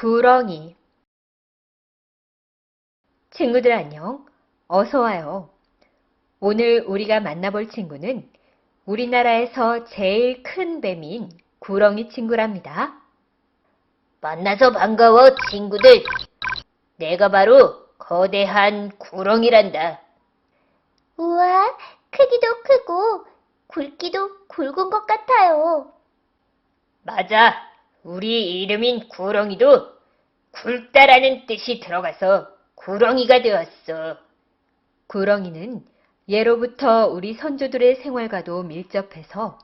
구렁이 친구들 안녕. 어서 와요. 오늘 우리가 만나볼 친구는 우리나라에서 제일 큰 뱀인 구렁이 친구랍니다. 만나서 반가워, 친구들. 내가 바로 거대한 구렁이란다. 우와, 크기도 크고 굵기도 굵은 것 같아요. 맞아. 우리 이름인 구렁이도 굵다라는 뜻이 들어가서 구렁이가 되었어. 구렁이는 예로부터 우리 선조들의 생활과도 밀접해서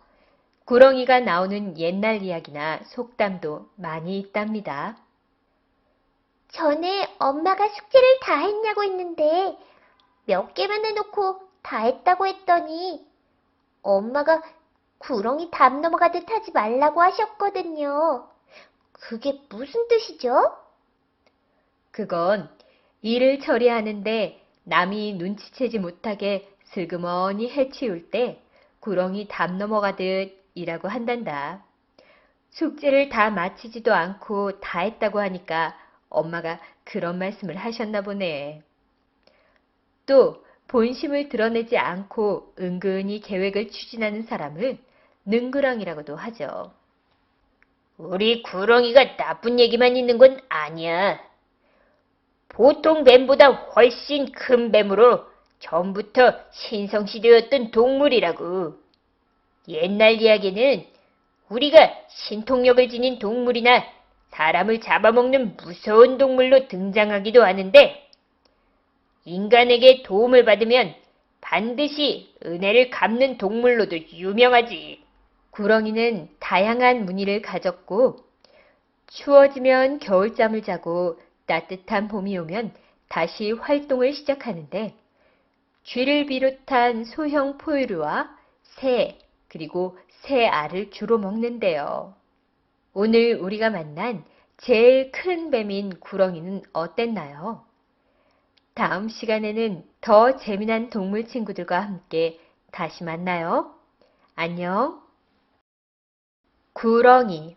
구렁이가 나오는 옛날 이야기나 속담도 많이 있답니다. 전에 엄마가 숙제를 다 했냐고 했는데 몇 개만 해놓고 다 했다고 했더니 엄마가 구렁이 담 넘어가듯 하지 말라고 하셨거든요. 그게 무슨 뜻이죠? 그건 일을 처리하는데 남이 눈치채지 못하게 슬그머니 해치울 때 구렁이 담 넘어가듯 이라고 한단다. 숙제를 다 마치지도 않고 다 했다고 하니까 엄마가 그런 말씀을 하셨나 보네. 또 본심을 드러내지 않고 은근히 계획을 추진하는 사람을 능구렁이라고도 하죠. 우리 구렁이가 나쁜 얘기만 있는 건 아니야. 보통 뱀보다 훨씬 큰 뱀으로 전부터 신성시대였던 동물이라고. 옛날 이야기는 우리가 신통력을 지닌 동물이나 사람을 잡아먹는 무서운 동물로 등장하기도 하는데, 인간에게 도움을 받으면 반드시 은혜를 갚는 동물로도 유명하지. 구렁이는 다양한 무늬를 가졌고, 추워지면 겨울잠을 자고 따뜻한 봄이 오면 다시 활동을 시작하는데, 쥐를 비롯한 소형 포유류와 새, 그리고 새 알을 주로 먹는데요. 오늘 우리가 만난 제일 큰 뱀인 구렁이는 어땠나요? 다음 시간에는 더 재미난 동물 친구들과 함께 다시 만나요. 안녕. 구렁이